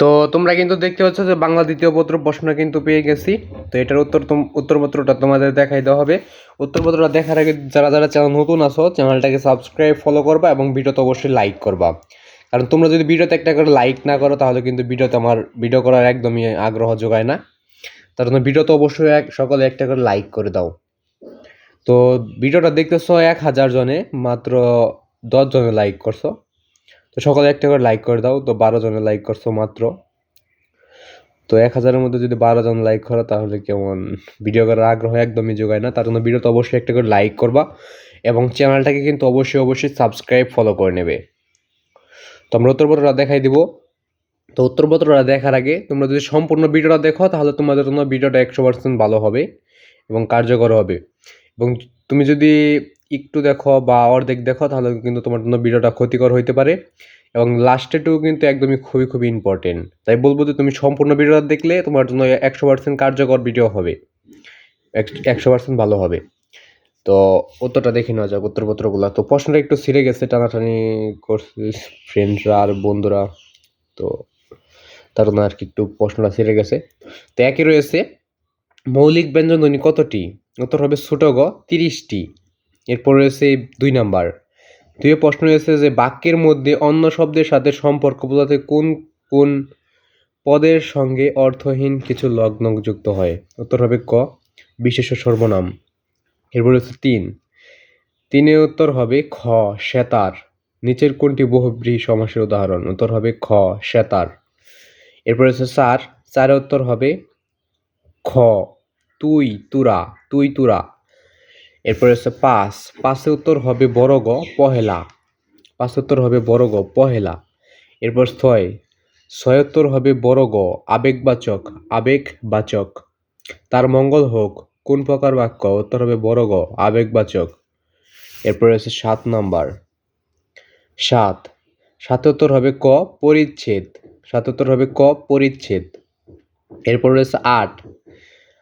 তো তোমরা কিন্তু দেখতে পাচ্ছ যে বাংলা দ্বিতীয় পত্র প্রশ্ন কিন্তু পেয়ে গেছি। তো এটার উত্তর উত্তরপত্রটা তোমাদের দেখাই দেওয়া হবে। উত্তরপত্রটা দেখার আগে যারা যারা চ্যানেল নতুন আছো, চ্যানেলটাকে সাবস্ক্রাইব ফলো করবা এবং ভিডিওতে অবশ্যই লাইক করবা। কারণ তোমরা যদি ভিডিওতে একটা করে লাইক না করো, তাহলে কিন্তু ভিডিওতে আমার ভিডিও করার একদমই আগ্রহ যোগায় না। তার জন্য ভিডিওতে অবশ্যই এক সকলে একটা করে লাইক করে দাও। তো ভিডিওটা দেখতেছো এক হাজার জনে, মাত্র দশ জনে লাইক করছ। তো সকালে একটা করে লাইক করে দাও, তো বারো জনে লাইক করছ মাত্র। তো এক হাজারের মধ্যে যদি বারো জন লাইক করো, তাহলে কেমন? ভিডিও করার আগ্রহ একদমই যোগায় না, তার জন্য ভিডিওতে অবশ্যই একটা করে লাইক করবা এবং চ্যানেলটাকে কিন্তু অবশ্যই অবশ্যই সাবস্ক্রাইব ফলো করে নেবে। তো আমরা দেখাই দিব। তো উত্তরপত্রটা দেখার আগে তোমরা যদি সম্পূর্ণ ভিডিওটা দেখো, তাহলে তোমাদের জন্য ভিডিওটা একশো পার্সেন্ট ভালো হবে এবং কার্যকর হবে। এবং তুমি যদি একটু দেখো বা অর্ধেক দেখো, তাহলে কিন্তু তোমার জন্য ভিডিওটা ক্ষতিকর হইতে পারে। এবং লাস্টেটুকু কিন্তু একদমই খুবই খুবই ইম্পর্টেন্ট তাই বলব যে তুমি সম্পূর্ণ ভিডিওটা দেখলে তোমার জন্য একশো পার্সেন্ট কার্যকর ভিডিও হবে। একশো পার্সেন্ট ভালো হবে। তো উত্তরটা দেখে নেওয়া যাক উত্তরপত্রগুলো। তো প্রশ্নটা একটু ছিঁড়ে গেছে টানাটানি করছে ফ্রেন্ডরা আর বন্ধুরা। তো তার জন্য আর কি একটু প্রশ্নটা ছিঁড়ে গেছে। তো একই রয়েছে, মৌলিক ব্যঞ্জন ধ্বনি কতটি? উত্তর হবে ছোট গ, তিরিশটি। এরপর রয়েছে দুই নাম্বার। দুই প্রশ্ন রয়েছে যে বাক্যের মধ্যে অন্য শব্দের সাথে সম্পর্ক বোঝাতে কোন কোন পদের সঙ্গে অর্থহীন কিছু লগ্ন যুক্ত হয়? উত্তর হবে ক বিশেষ সর্বনাম। এরপর হচ্ছে তিন। তিনের উত্তর হবে খ, শ্বেতার। নিচের কোনটি বহুব্রীহি সমাসের উদাহরণ? উত্তর হবে খ, শ্বেতার। এরপর হচ্ছে চার। চারের উত্তর হবে খ, তুই, তুরা। তুই, তুরা। এরপর হচ্ছে পাঁচ। পাঁচের উত্তর হবে বড় গ, পহেলা। পাঁচ উত্তর হবে বড় গ, পহেলা। এরপর ছয়। ছয় উত্তর হবে বড় গ, আবেগবাচক আবেগবাচক। তার মঙ্গল হোক, কোন প্রকার বাক্য? উত্তর হবে বড় গ, আবেগবাচক। এরপরে হচ্ছে সাত নাম্বার। সাত। সাত উত্তর হবে ক, পরিচ্ছেদ। সাত উত্তর হবে ক, পরিচ্ছেদ। এরপর রয়েছে আট।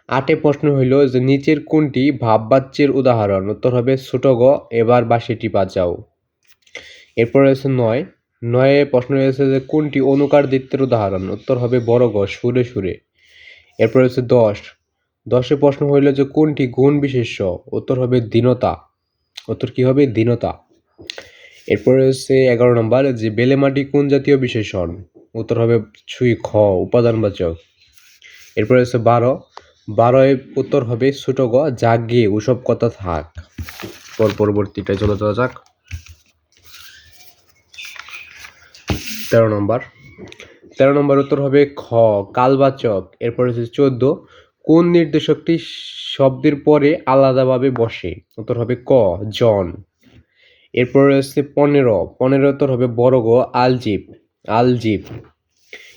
আটে প্রশ্ন হইল যে নিচের কোনটি ভাববাচ্যের উদাহরণ? উত্তর হবে ছোট গ, এবার বা সেটি বাজাও এরপর রয়েছে নয়। নয়ে প্রশ্ন রয়েছে যে কোনটি অনুকার দিত্যের উদাহরণ? উত্তর হবে বড় গ, সুরে সুরে। এরপর রয়েছে দশ। দশে প্রশ্ন হইল যে কোনটি গুণ বিশেষ্য? উত্তর হবে দীনতা। উত্তর কি হবে? দীনতা। এরপর রয়েছে এগারো নম্বর যে বেলেমাটি কোন জাতীয় বিশেষণ? উত্তর হবে ছুই, খ, উপাদানবাচক। এরপর রয়েছে বারো। বারোয় উত্তর হবে ছোট গ, জাগে, ওসব কথা থাক। পর পরবর্তীটায় চলে যাওয়া যাক। তেরো নম্বর। তেরো নম্বর উত্তর হবে খ, কালবাচক। এরপর হচ্ছে চোদ্দ। কোন নির্দেশকটি শব্দের পরে আলাদাভাবে বসে? উত্তর হবে ক, জন। এরপর হচ্ছে পনেরো। পনেরো উত্তর হবে বড় গ আলজিপ আলজিপ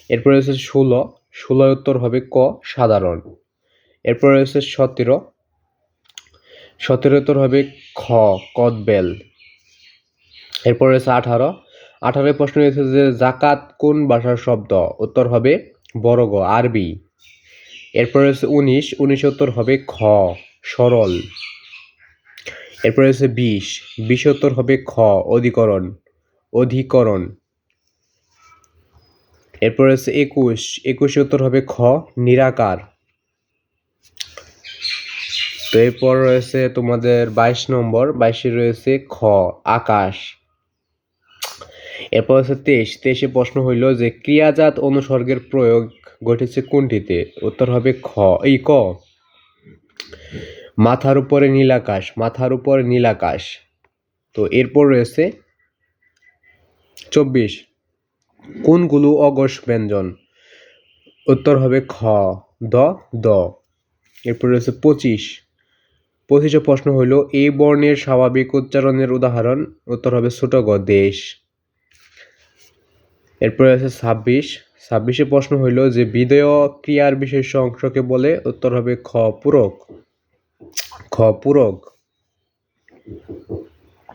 এরপর রয়েছে ষোলো। ষোলো উত্তর হবে ক, সাধারণ। এরপর রয়েছে সতেরো। সতেরো উত্তর হবে খ, কদবেল। এরপর রয়েছে আঠারো। আঠারোয় প্রশ্ন রয়েছে যে, জাকাত কোন ভাষার শব্দ? উত্তর হবে বড় গ, আরবি। এরপর রয়েছে উনিশ। উনিশ উত্তর হবে খ, সরল। এরপর রয়েছে বিশ। বিশ উত্তর হবে খ, অধিকরণ। অধিকরণ। এরপর রয়েছে একুশ। একুশ উত্তর হবে খ, নিরাকার। তো এরপর রয়েছে তোমাদের বাইশ নম্বর, বাইশে রয়েছে খ, আকাশ। এরপর হচ্ছে তেইশ। তেইশে প্রশ্ন হইল যে ক্রিয়াজাত অনুসর্গের প্রয়োগ ঘটেছে কোনটিতে? উত্তর হবে খ, এই ক। মাথার উপরে নীল আকাশ, মাথার উপরে নীল আকাশ। তো এরপর রয়েছে চব্বিশ। কোনগুলো অগস ব্যঞ্জন উত্তর হবে খ, দ দ। এরপর রয়েছে পঁচিশ। পঁচিশে প্রশ্ন হইল এই বর্ণের স্বাভাবিক উচ্চারণের উদাহরণ। উত্তর হবে ছোট গ, দেশ। এরপরে আছে ছাব্বিশ। ছাব্বিশে প্রশ্ন হইল যে, বিদেয় ক্রিয়ার বিশেষ অংশকে বলে, উত্তর হবে খ, পূরক। খ, পূরক।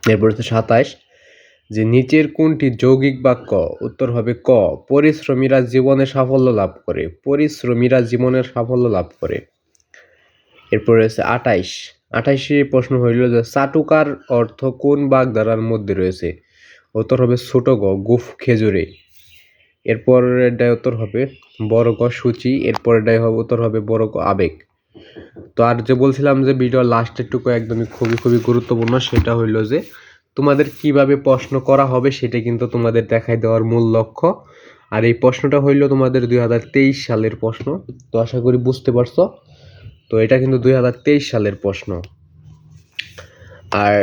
এরপর হচ্ছে সাতাইশ। যে, নিচের কোনটি যৌগিক বাক্য? উত্তর হবে ক, পরিশ্রমীরা জীবনে সাফল্য লাভ করে। পরিশ্রমীরা জীবনের সাফল্য লাভ করে। এরপরে রয়েছে আটাইশ। আঠাইশে প্রশ্ন হইল যে চাটুকার অর্থ কোন বাগধারার মধ্যে রয়েছে? উত্তর হবে ছোট গ, গুফ খেজুরে। এরপরেরটায় উত্তর হবে বড় ক সূচি। এরপরেরটায় হবে উত্তর হবে বড় গ, আবেগ। তো আর যে বলছিলাম যে ভিডিও লাস্টের টুকু একদমই খুবই খুবই গুরুত্বপূর্ণ, সেটা হইল যে তোমাদের কীভাবে প্রশ্ন করা হবে সেটা কিন্তু তোমাদের দেখাই দেওয়ার মূল লক্ষ্য। আর এই প্রশ্নটা হইল তোমাদের দুই হাজার তেইশ সালের প্রশ্ন। তো আশা করি বুঝতে পারছ। তো এটা কিন্তু দুই হাজার তেইশ সালের প্রশ্ন। আর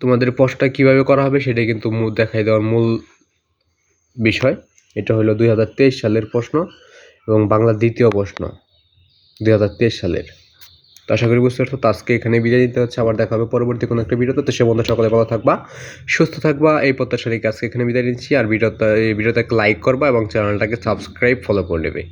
তোমাদের প্রশ্নটা কীভাবে করা হবে সেটা কিন্তু দেখাই দেওয়ার মূল বিষয়। এটা হলো দুই হাজার তেইশ সালের প্রশ্ন এবং বাংলার দ্বিতীয় প্রশ্ন দুই হাজার তেইশ সালের। তো আশা করি বুঝতে পারছ, তো আজকে এখানে বিদায় দিতে হচ্ছে। আবার দেখা হবে পরবর্তী কোনো একটা ভিডিওতে। তো সে বন্ধু, সকলে ভালো থাকবা, সুস্থ থাকবা। এই প্রত্যাশা রেখে আজকে এখানে বিদায় নিচ্ছি। আর ভিডিওতে, এই ভিডিওতে লাইক করবা এবং চ্যানেলটাকে সাবস্ক্রাইব ফলো করে নেবে।